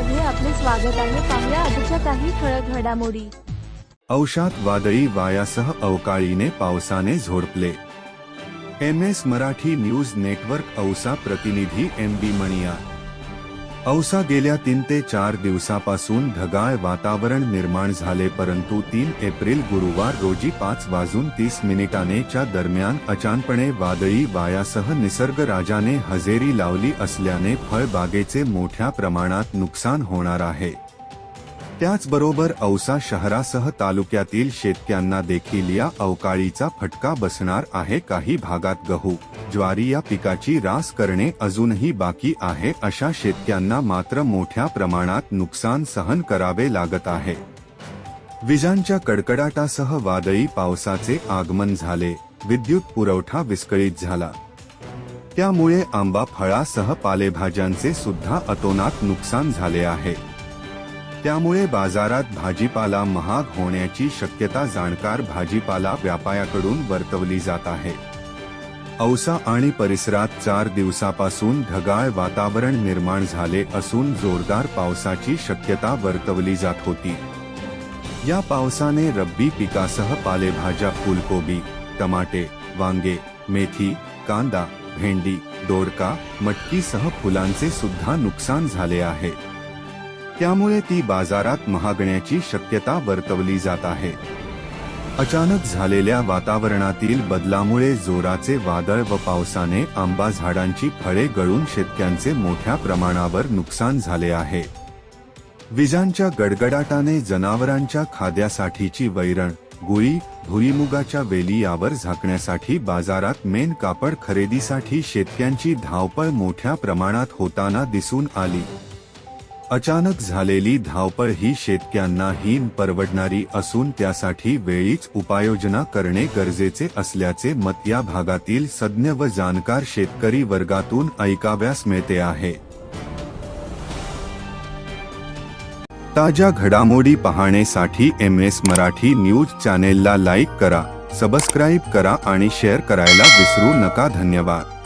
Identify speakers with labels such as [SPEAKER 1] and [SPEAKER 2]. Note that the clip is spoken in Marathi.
[SPEAKER 1] मध्ये आपले स्वागत आहे. पाहुया आजच्या काही ठळक घडामोडी.
[SPEAKER 2] औषात वादळी वायासह अवकाळीने पावसाने झोडपले. M S Marathi news network Ausa प्रतिनिधी एम बी मणिया. औसा गेल्या तीन ते चार दिवसापासून ढगाळ वातावरण निर्माण झाले परंतु तीन एप्रिल गुरुवार रोजी पाच वाजून तीस मिनिटाने च्या दरम्यान अचानपणे वादळी वायासह निसर्गराजाने हजेरी लावली असल्याने फळबागेचे मोठ्या प्रमाणात नुकसान होणार आहे. त्याचबरोबर औसा शहरासह तालुक्यातील शेतकऱ्यांना देखील या अवकाळीचा फटका बसणार आहे. काही भागात गहू ज्वारी या पिकाची रास करणे अजूनही बाकी आहे. अशा शेतकऱ्यांना मात्र मोठ्या प्रमाणात नुकसान सहन करावे लागत आहे. विजांच्या कडकडाटासह वादळी पावसाचे आगमन झाले. विद्युत पुरवठा विस्कळीत झाला. त्यामुळे आंबा फळासह पालेभाज्यांचे सुद्धा अतोनात नुकसान झाले आहे. त्यामुळे बाजारात भाजीपाला महाग होण्याची शक्यता जाणकार भाजीपाला व्यापाऱ्याकडून वर्तवली जात आहे. औसा आणि परिसरात चार दिवसापासून ढगाळ वातावरण निर्माण झाले असून जोरदार पावसाची शक्यता वर्तवली जात होती. या पावसाने रब्बी पिकासह पालेभाज्या फुलकोबी टमाटे वांगे मेथी कांदा भेंडी दोडका मटकीसह फुलांचे सुद्धा नुकसान झाले आहे. त्यामुळे ती बाजारात महागण्याची शक्यता वर्तवली जात आहे. अचानक झालेल्या वातावरणातील बदलामुळे जोराचे वादळ व पावसाने आंबा झाडांची फळे गळून शेतक्यांचे मोठ्या प्रमाणावर नुकसान झाले आहे. विजांच्या गडगडाटाने जनावरांच्या खाद्यासाठीची वैरण गुळी भुईमुगाच्या वेली यावर झाकण्यासाठी बाजारात मेन कापड खरेदीसाठी शेतक्यांची धावपळ मोठ्या प्रमाणात होताना दिसून आली. अचानक झालेली धावपळ ही शेतक्यांना हीन परवडणारी असून त्यासाठी वेळीच उपाययोजना करणे गरजेचे असल्याचे मत या भागातील सज्ञ व जाणकार शेतकरी वर्गातून ऐकाव्यास मिळते आहे. ताज्या घडामोडी पाहण्यासाठी एम एस मराठी न्यूज चॅनेलला लाईक करा सबस्क्राईब करा आणि शेअर करायला विसरू नका. धन्यवाद.